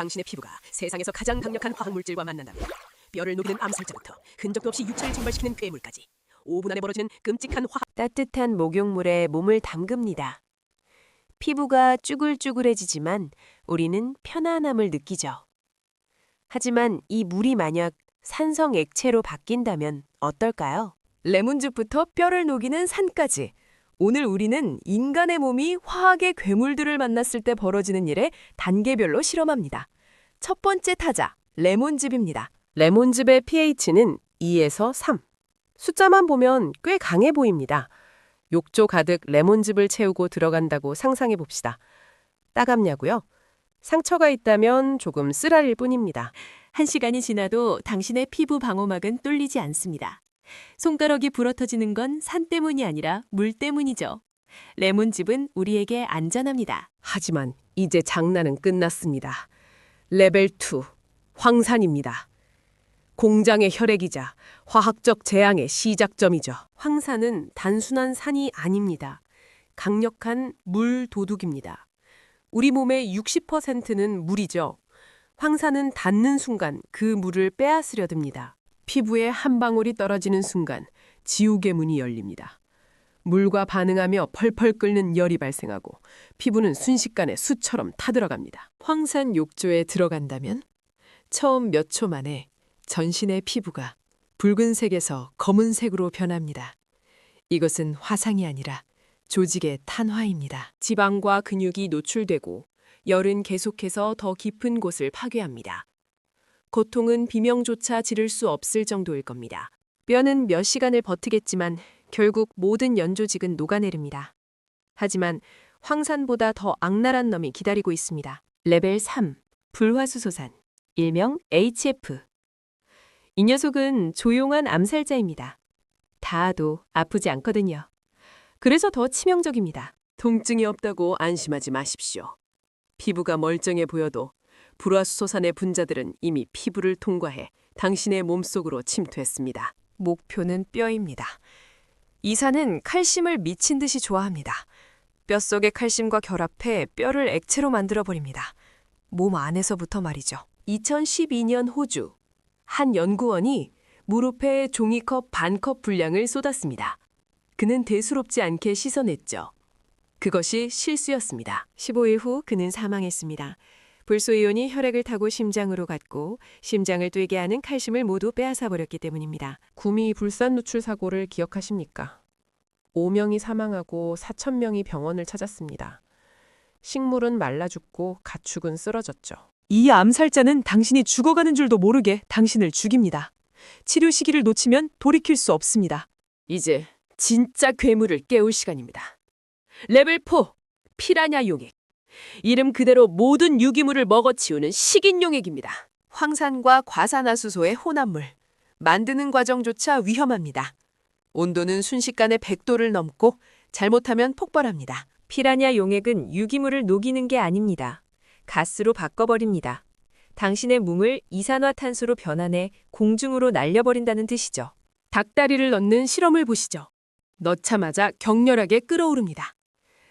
당신의 피부가 세상에서 가장 강력한 화학 물질과 만난다면 뼈를 녹이는 암살자부터 흔적도 없이 유체를 증발시키는 괴물까지 5분 안에 벌어지는 끔찍한 화학 따뜻한 목욕물에 몸을 담급니다. 피부가 쭈글쭈글해지지만 우리는 편안함을 느끼죠. 하지만 이 물이 만약 산성 액체로 바뀐다면 어떨까요? 레몬즙부터 뼈를 녹이는 산까지. 오늘 우리는 인간의 몸이 화학의 괴물들을 만났을 때 벌어지는 일에 단계별로 실험합니다. 첫 번째 타자, 레몬즙입니다. 레몬즙의 pH는 2에서 3. 숫자만 보면 꽤 강해 보입니다. 욕조 가득 레몬즙을 채우고 들어간다고 상상해 봅시다. 따갑냐고요? 상처가 있다면 조금 쓰라릴 뿐입니다. 한 시간이 지나도 당신의 피부 방어막은 뚫리지 않습니다. 손가락이 부러터지는 건 산 때문이 아니라 물 때문이죠. 레몬즙은 우리에게 안전합니다. 하지만 이제 장난은 끝났습니다. 레벨 2 황산입니다. 공장의 혈액이자 화학적 재앙의 시작점이죠. 황산은 단순한 산이 아닙니다. 강력한 물 도둑입니다. 우리 몸의 60%는 물이죠. 황산은 닿는 순간 그 물을 빼앗으려 듭니다. 피부에 한 방울이 떨어지는 순간 지옥의 문이 열립니다. 물과 반응하며 펄펄 끓는 열이 발생하고 피부는 순식간에 수처럼 타들어갑니다. 황산 욕조에 들어간다면 처음 몇 초 만에 전신의 피부가 붉은색에서 검은색으로 변합니다. 이것은 화상이 아니라 조직의 탄화입니다. 지방과 근육이 노출되고 열은 계속해서 더 깊은 곳을 파괴합니다. 고통은 비명조차 지를 수 없을 정도일 겁니다. 뼈는 몇 시간을 버티겠지만 결국 모든 연조직은 녹아내립니다. 하지만 황산보다 더 악랄한 놈이 기다리고 있습니다. 레벨 3. 불화수소산. 일명 HF. 이 녀석은 조용한 암살자입니다. 닿아도 아프지 않거든요. 그래서 더 치명적입니다. 통증이 없다고 안심하지 마십시오. 피부가 멀쩡해 보여도 불화수소산의 분자들은 이미 피부를 통과해 당신의 몸속으로 침투했습니다. 목표는 뼈입니다. 이 산은 칼슘을 미친 듯이 좋아합니다. 뼛속의 칼슘과 결합해 뼈를 액체로 만들어 버립니다. 몸 안에서부터 말이죠. 2012년 호주 한 연구원이 무릎에 종이컵 반 컵 분량을 쏟았습니다. 그는 대수롭지 않게 씻어냈죠. 그것이 실수였습니다. 15일 후 그는 사망했습니다. 불소이온이 혈액을 타고 심장으로 갔고 심장을 뛰게 하는 칼슘을 모두 빼앗아 버렸기 때문입니다. 구미 불산 누출 사고를 기억하십니까? 5명이 사망하고 4천 명이 병원을 찾았습니다. 식물은 말라 죽고 가축은 쓰러졌죠. 이 암살자는 당신이 죽어가는 줄도 모르게 당신을 죽입니다. 치료 시기를 놓치면 돌이킬 수 없습니다. 이제 진짜 괴물을 깨울 시간입니다. 레벨 4 피라냐 용액. 이름 그대로 모든 유기물을 먹어치우는 식인 용액입니다. 황산과 과산화수소의 혼합물. 만드는 과정조차 위험합니다. 온도는 순식간에 100도를 넘고 잘못하면 폭발합니다. 피라냐 용액은 유기물을 녹이는 게 아닙니다. 가스로 바꿔버립니다. 당신의 몸을 이산화탄소로 변환해 공중으로 날려버린다는 뜻이죠. 닭다리를 넣는 실험을 보시죠. 넣자마자 격렬하게 끓어오릅니다.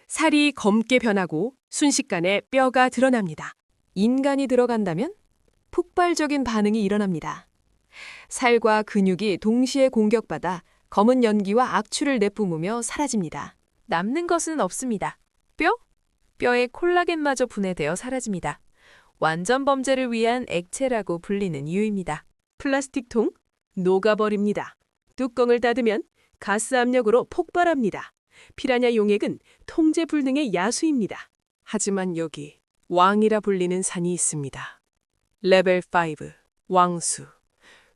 살이 검게 변하고 순식간에 뼈가 드러납니다. 인간이 들어간다면 폭발적인 반응이 일어납니다. 살과 근육이 동시에 공격받아 검은 연기와 악취를 내뿜으며 사라집니다. 남는 것은 없습니다. 뼈? 뼈의 콜라겐마저 분해되어 사라집니다. 완전 범죄를 위한 액체라고 불리는 이유입니다. 플라스틱 통? 녹아버립니다. 뚜껑을 닫으면 가스 압력으로 폭발합니다. 피라냐 용액은 통제 불능의 야수입니다. 하지만 여기 왕이라 불리는 산이 있습니다. 레벨 5 왕수.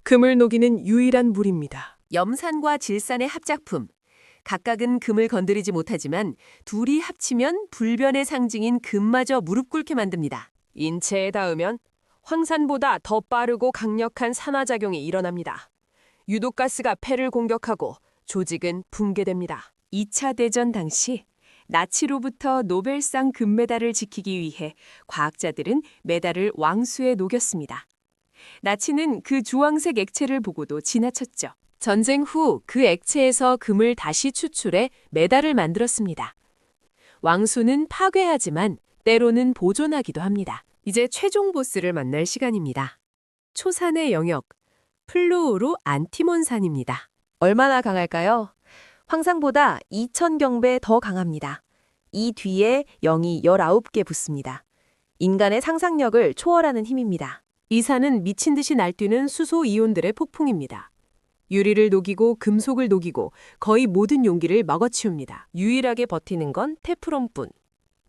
금을 녹이는 유일한 물입니다. 염산과 질산의 합작품. 각각은 금을 건드리지 못하지만 둘이 합치면 불변의 상징인 금마저 무릎 꿇게 만듭니다. 인체에 닿으면 황산보다 더 빠르고 강력한 산화작용이 일어납니다. 유독가스가 폐를 공격하고 조직은 붕괴됩니다. 2차 대전 당시 나치로부터 노벨상 금메달을 지키기 위해 과학자들은 메달을 왕수에 녹였습니다. 나치는 그 주황색 액체를 보고도 지나쳤죠. 전쟁 후 그 액체에서 금을 다시 추출해 메달을 만들었습니다. 왕수는 파괴하지만 때로는 보존하기도 합니다. 이제 최종 보스를 만날 시간입니다. 초산의 영역, 플루오로 안티몬산입니다. 얼마나 강할까요? 황상보다 2,000경배 더 강합니다. 이 뒤에 0이 19개 붙습니다. 인간의 상상력을 초월하는 힘입니다. 이 산은 미친 듯이 날뛰는 수소 이온들의 폭풍입니다. 유리를 녹이고 금속을 녹이고 거의 모든 용기를 먹어치웁니다. 유일하게 버티는 건 테프론뿐.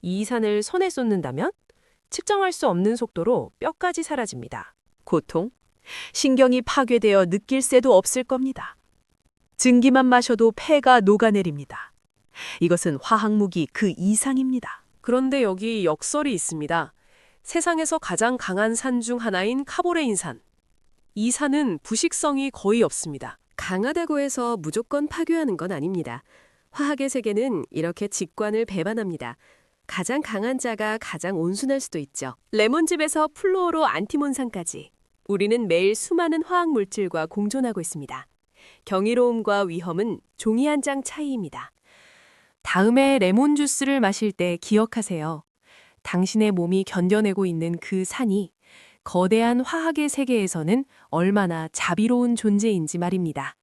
이 산을 손에 쏟는다면 측정할 수 없는 속도로 뼈까지 사라집니다. 고통, 신경이 파괴되어 느낄 새도 없을 겁니다. 증기만 마셔도 폐가 녹아내립니다. 이것은 화학무기 그 이상입니다. 그런데 여기 역설이 있습니다. 세상에서 가장 강한 산 중 하나인 카보레인산. 이 산은 부식성이 거의 없습니다. 강하다고 해서 무조건 파괴하는 건 아닙니다. 화학의 세계는 이렇게 직관을 배반합니다. 가장 강한 자가 가장 온순할 수도 있죠. 레몬즙에서 플로어로 안티몬산까지. 우리는 매일 수많은 화학 물질과 공존하고 있습니다. 경이로움과 위험은 종이 한 장 차이입니다. 다음에 레몬 주스를 마실 때 기억하세요. 당신의 몸이 견뎌내고 있는 그 산이 거대한 화학의 세계에서는 얼마나 자비로운 존재인지 말입니다.